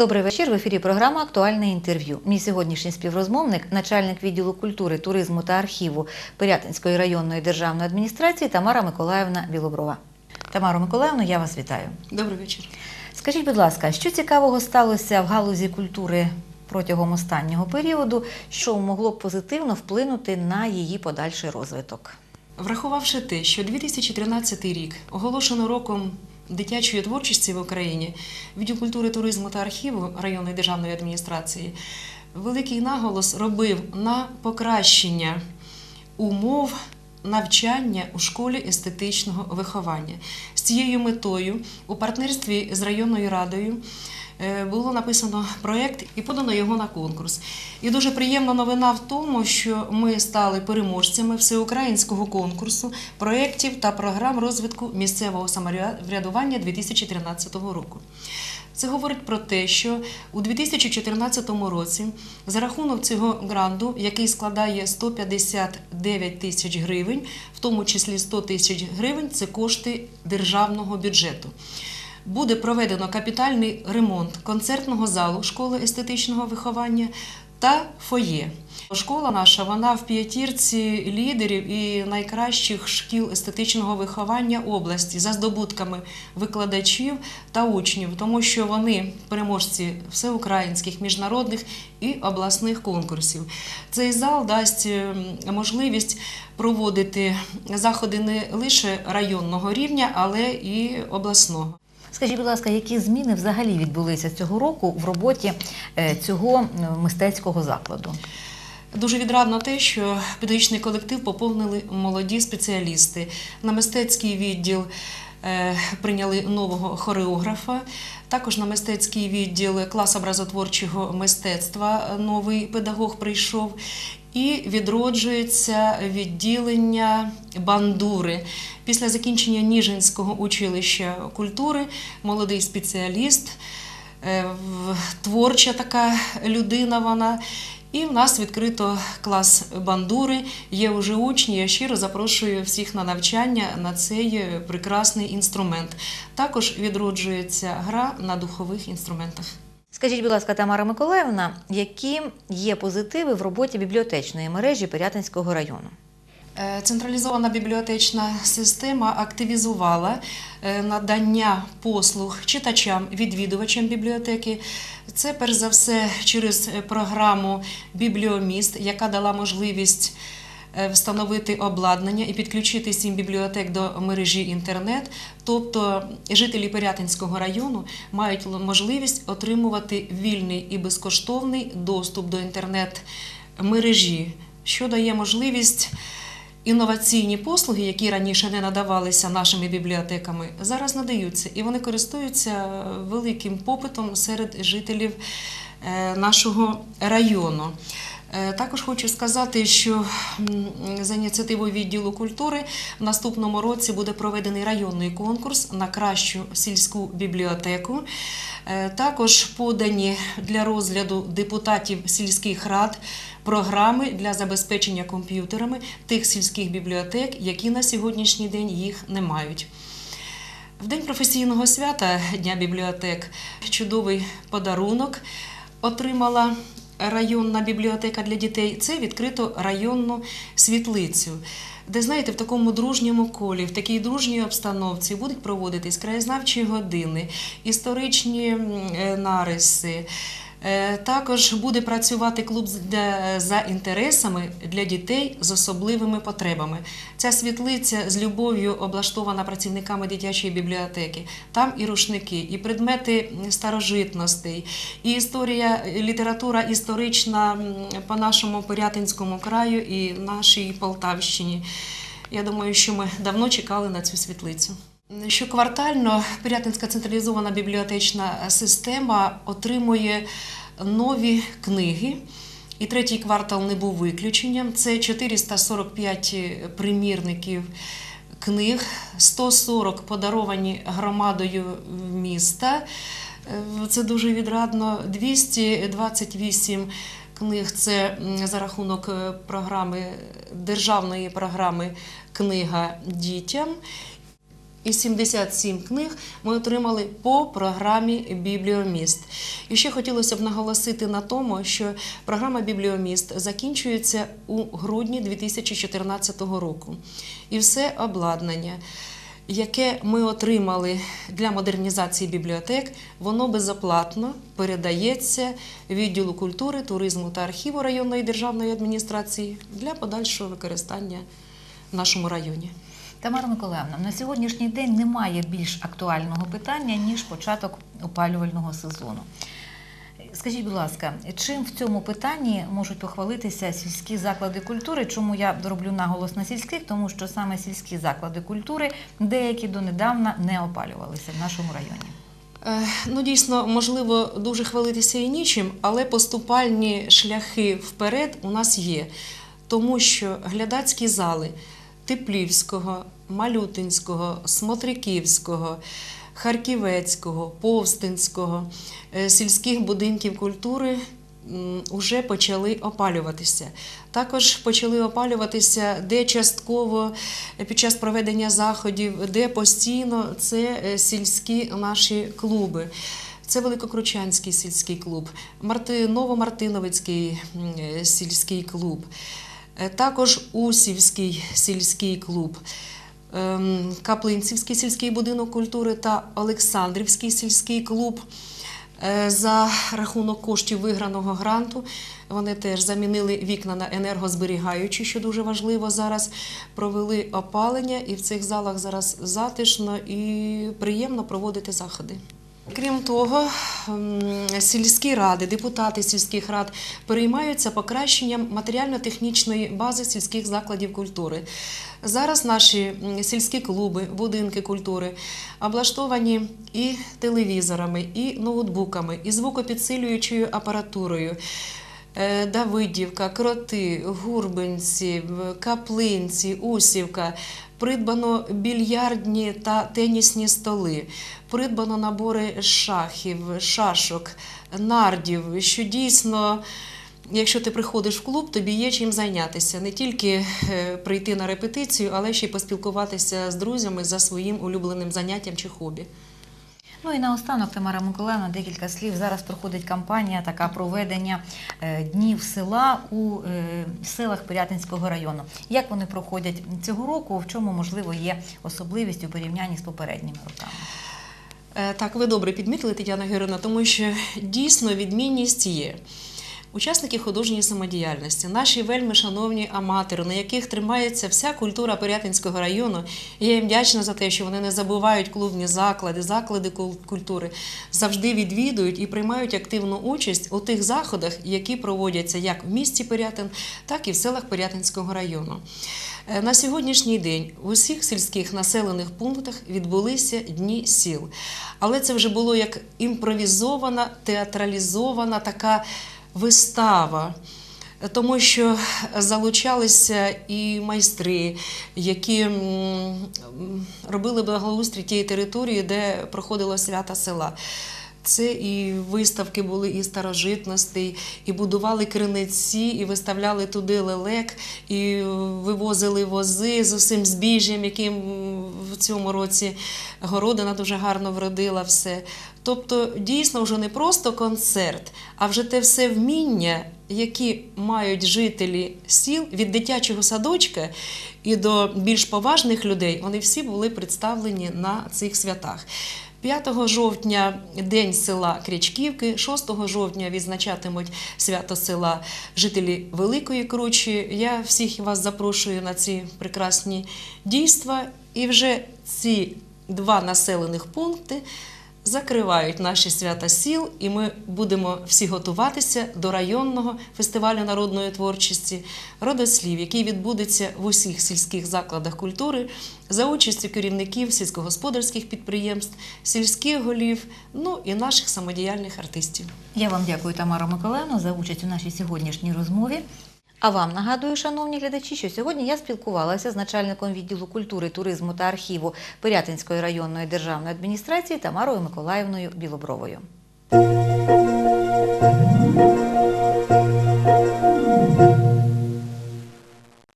Добрий вечір. В ефірі програма Актуальне інтерв'ю. Мій сьогоднішній співрозмовник, начальник відділу культури, туризму та архіву Пирятинської районної державної адміністрації Тамара Миколаївна Білоброва. Тамаро Миколаївно, я вас вітаю. Добрий вечір. Скажіть, будь ласка, що цікавого сталося в галузі культури протягом останнього періоду, що могло б позитивно вплинути на її подальший розвиток? Врахувавши те, що 2013 рік оголошено роком дитячої творчості в Україні, відділ культури, туризму та архіву районної державної адміністрації великий наголос робив на покращення умов навчання у школі естетичного виховання. З цією метою у партнерстві з районною радою було написано проєкт і подано його на конкурс. І дуже приємна новина в тому, що ми стали переможцями всеукраїнського конкурсу проєктів та програм розвитку місцевого самоврядування 2013 року. Це говорить про те, що у 2014 році за рахунок цього гранду, який складає 159 тисяч гривень, в тому числі 100 тисяч гривень це кошти державного бюджету. Буде проведено капітальний ремонт концертного залу школи естетичного виховання та фоє. Школа наша вона в п'ятірці лідерів і найкращих шкіл естетичного виховання області за здобутками викладачів та учнів, тому що вони переможці всеукраїнських, міжнародних і обласних конкурсів. Цей зал дасть ем, можливість проводити заходи не лише районного рівня, але і обласного. Скажіть, будь ласка, які зміни взагалі відбулися цього року в роботі е, цього мистецького закладу? Дуже відрадно те, що педагогічний колектив поповнили молоді спеціалісти. На мистецький відділ прийняли нового хореографа. Також на мистецький відділ клас образотворчого мистецтва новий педагог прийшов. І відроджується відділення бандури. Після закінчення Ніжинського училища культури молодий спеціаліст, е, творча така людина вона. І в нас відкрито клас бандури. Є вже учні. Я щиро запрошую всіх на навчання на цей прекрасний інструмент. Також відроджується гра на духових інструментах. Скажіть, будь ласка, Тамара Миколаївна, які є позитиви в роботі бібліотечної мережі Пирятинського району? Е, Централізована бібліотечна система активізувала е, надання послуг читачам, відвідувачам бібліотеки. Це перш за все через е, програму Бібліоміст, яка дала можливість встановити обладнання і підключити сім бібліотек до мережі інтернет. Тобто жителі Пирятинського району мають можливість отримувати вільний і безкоштовний доступ до інтернет-мережі, що дає можливість. Інноваційні послуги, які раніше не надавалися нашими бібліотеками, зараз надаються і вони користуються великим попитом серед жителів е, нашого району. Е, Також хочу сказати, що за ініціативою відділу культури в наступному році буде проведений районний конкурс на кращу сільську бібліотеку. Е, Також подані для розгляду депутатів сільських рад програми для забезпечення комп'ютерами тих сільських бібліотек, які на сьогоднішній день їх не мають. В день професійного свята Дня бібліотек чудовий подарунок отримала районна бібліотека для дітей. Це відкрито районну світлицю. Де знаєте, в такому дружньому колі, в такій дружній обстановці будуть проводитись краєзнавчі години, історичні е, нариси. Е, Також буде працювати клуб за інтересами для дітей з особливими потребами. Ця світлиця з любов'ю облаштована працівниками дитячої бібліотеки. Там і рушники, і предмети старожитностей, і історія, література історична по нашому Пирятинському краю і нашій Полтавщині. Я думаю, що ми давно чекали на цю світлицю. Щоквартально Пирятинська централізована бібліотечна система отримує нові книги. І третій квартал не був виключенням. Це 445 примірників книг, 140 подаровані громадою міста. Це дуже відрадно. 228 книг це за рахунок е, програми державної програми Книга дітям. І 77 книг ми отримали по програмі Бібліоміст. І ще хотілося б наголосити на тому, що програма Бібліоміст закінчується у грудні 2014 року. І все обладнання, яке ми отримали для модернізації бібліотек, воно безоплатно передається відділу культури, туризму та архіву районної державної адміністрації для подальшого використання в нашому районі. Тамара Миколаївна, на сьогоднішній день немає більш актуального питання, ніж початок опалювального сезону. Скажіть, будь ласка, чим в цьому питанні можуть похвалитися сільські заклади культури? Чому я роблю наголос на сільських? Тому що саме сільські заклади культури деякі донедавна не опалювалися в нашому районі. Е, Ну, дійсно, можливо, дуже хвалитися і нічим, але поступальні шляхи вперед у нас є. Тому що глядацькі зали Теплівського, Малютинського, Смотриківського, Харківецького, Повстинського, е, сільських будинків культури вже почали опалюватися. Також почали опалюватися де частково е, під час проведення заходів, де постійно це е, сільські наші клуби. Це Великокручанський сільський клуб, Марти... Новомартиновицький сільський клуб, також Усівський сільський клуб, ем, Каплинцівський сільський будинок культури та Олександрівський сільський клуб. Е, За рахунок коштів виграного гранту вони теж замінили вікна на енергозберігаючі, що дуже важливо зараз. Провели опалення, і в цих залах зараз затишно і приємно проводити заходи. Крім того, сільські ради, депутати сільських рад переймаються покращенням матеріально-технічної бази сільських закладів культури. Зараз наші сільські клуби, будинки культури облаштовані і телевізорами, і ноутбуками, і звукопідсилюючою апаратурою. Е, Давидівка, Кроти, Гурбинці, Каплинці, Усівка. Придбано більярдні та тенісні столи, придбано набори шахів, шашок, нардів, що дійсно. Якщо ти приходиш в клуб, тобі є чим зайнятися, не тільки е, прийти на репетицію, але ще й поспілкуватися з друзями за своїм улюбленим заняттям чи хобі. Ну і наостанок, Тамара Миколаївна, декілька слів. Зараз проходить кампанія така проведення е, днів села у е, селах Пирятинського району. Як вони проходять цього року? В чому можливо є особливість у порівнянні з попередніми роками? Е, Так, ви добре підмітили, Тетяна Гирина, тому що дійсно відмінність є. Учасники художньої самодіяльності, наші вельми шановні аматори, на яких тримається вся культура Пирятинського району. Я їм вдячна за те, що вони не забувають клубні заклади, заклади культури, завжди відвідують і приймають активну участь у тих заходах, які проводяться як в місті Пирятин, так і в селах Пирятинського району. Е, На сьогоднішній день в усіх сільських населених пунктах відбулися дні сіл. Але це вже було як імпровізована, театралізована така вистава. Тому що залучалися і майстри, які робили благоустрій тієї території, де проходило свята села. Це і виставки були і старожитностей, і будували криниці, і виставляли туди лелек, і вивозили вози з усім збіжжям, яким в цьому році городина дуже гарно вродила все. Тобто, дійсно, вже не просто концерт, а вже те все вміння, які мають жителі сіл від дитячого садочка і до більш поважних людей, вони всі були представлені на цих святах. 5 жовтня День села Крячківки, 6 жовтня відзначатимуть свято села жителі Великої Кручі. Я всіх вас запрошую на ці прекрасні дійства. І вже ці два населених пункти закривають наші свята сіл, і ми будемо всі готуватися до районного фестивалю народної творчості Родослів, який відбудеться в усіх сільських закладах культури за участю керівників сільськогосподарських підприємств, сільських голів, ну і наших самодіяльних артистів. Я вам дякую, Тамара Миколаївна, за участь у нашій сьогоднішній розмові. А вам нагадую, шановні глядачі, що сьогодні я спілкувалася з начальником відділу культури, туризму та архіву Пирятинської районної державної адміністрації Тамарою Миколаївною Білобровою.